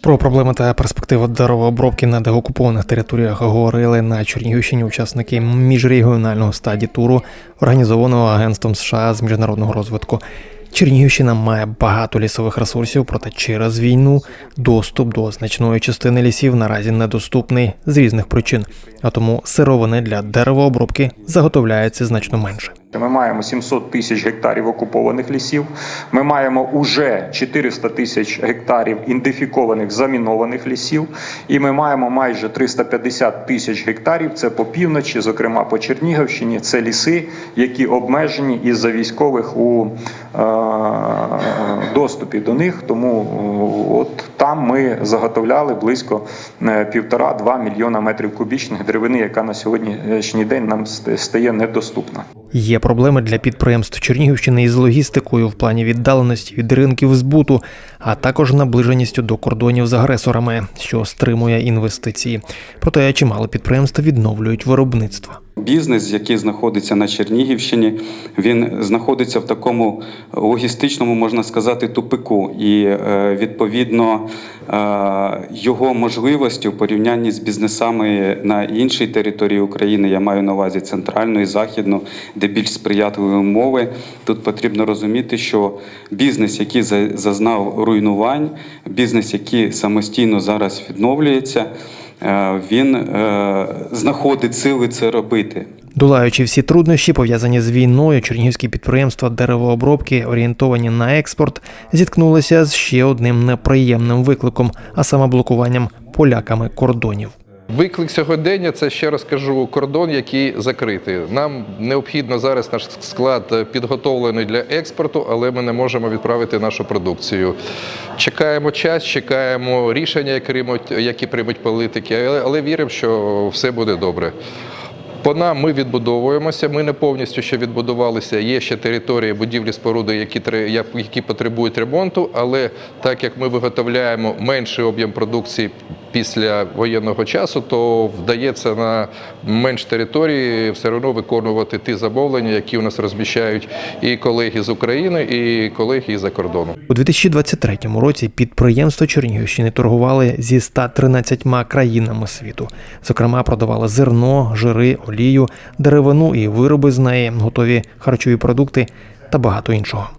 Про проблеми та перспективи деревообробки на деокупованих територіях говорили на Чернігівщині учасники міжрегіонального стаді туру, організованого Агентством США з міжнародного розвитку. Чернігівщина має багато лісових ресурсів, проте через війну доступ до значної частини лісів наразі недоступний з різних причин, а тому сировини для деревообробки заготовляється значно менше. Ми маємо 700 тисяч гектарів окупованих лісів. Ми маємо уже 400 тисяч гектарів ідентифікованих замінованих лісів, і ми маємо майже 350 тисяч гектарів. Це по півночі, зокрема по Чернігівщині. Це ліси, які обмежені із-за військових у е, доступі до них. Тому от там ми заготовляли близько е, півтора-два мільйона метрів кубічних деревини, яка на сьогоднішній день нам стає недоступна. Є проблеми для підприємств Чернігівщини із логістикою в плані віддаленості від ринків збуту, а також наближеністю до кордонів з агресорами, що стримує інвестиції. Проте чимало підприємств відновлюють виробництво. Бізнес, який знаходиться на Чернігівщині, він знаходиться в такому логістичному, можна сказати, тупику, і е, відповідно е, його можливості в порівнянні з бізнесами на іншій території України, я маю на увазі центральну і західну, де більш сприятливі умови. Тут потрібно розуміти, що бізнес, який за- зазнав руйнувань, бізнес, який самостійно зараз відновлюється. е, Він е, знаходить сили це робити. Долаючи всі труднощі, пов'язані з війною, чернігівські підприємства деревообробки, орієнтовані на експорт, зіткнулися з ще одним неприємним викликом, а саме блокуванням поляками кордонів. Виклик сьогодення це ще раз кажу кордон, який закритий. Нам необхідно зараз наш склад підготовлений для експорту, але ми не можемо відправити нашу продукцію. Чекаємо час, чекаємо рішення, які приймуть, політики, але, віримо, що все буде добре. По нам ми відбудовуємося. Ми не повністю ще відбудувалися. Є ще території будівлі споруди, які які потребують ремонту. Але так як ми виготовляємо менший об'єм продукції після воєнного часу, то вдається на менш території все одно виконувати ті замовлення, які у нас розміщають і колеги з України, і колеги із-за кордону. У 2023 році підприємства Чернігівщини торгували зі 113 країнами світу. Зокрема, продавали зерно, жири, олію, деревину і вироби з неї, готові харчові продукти та багато іншого.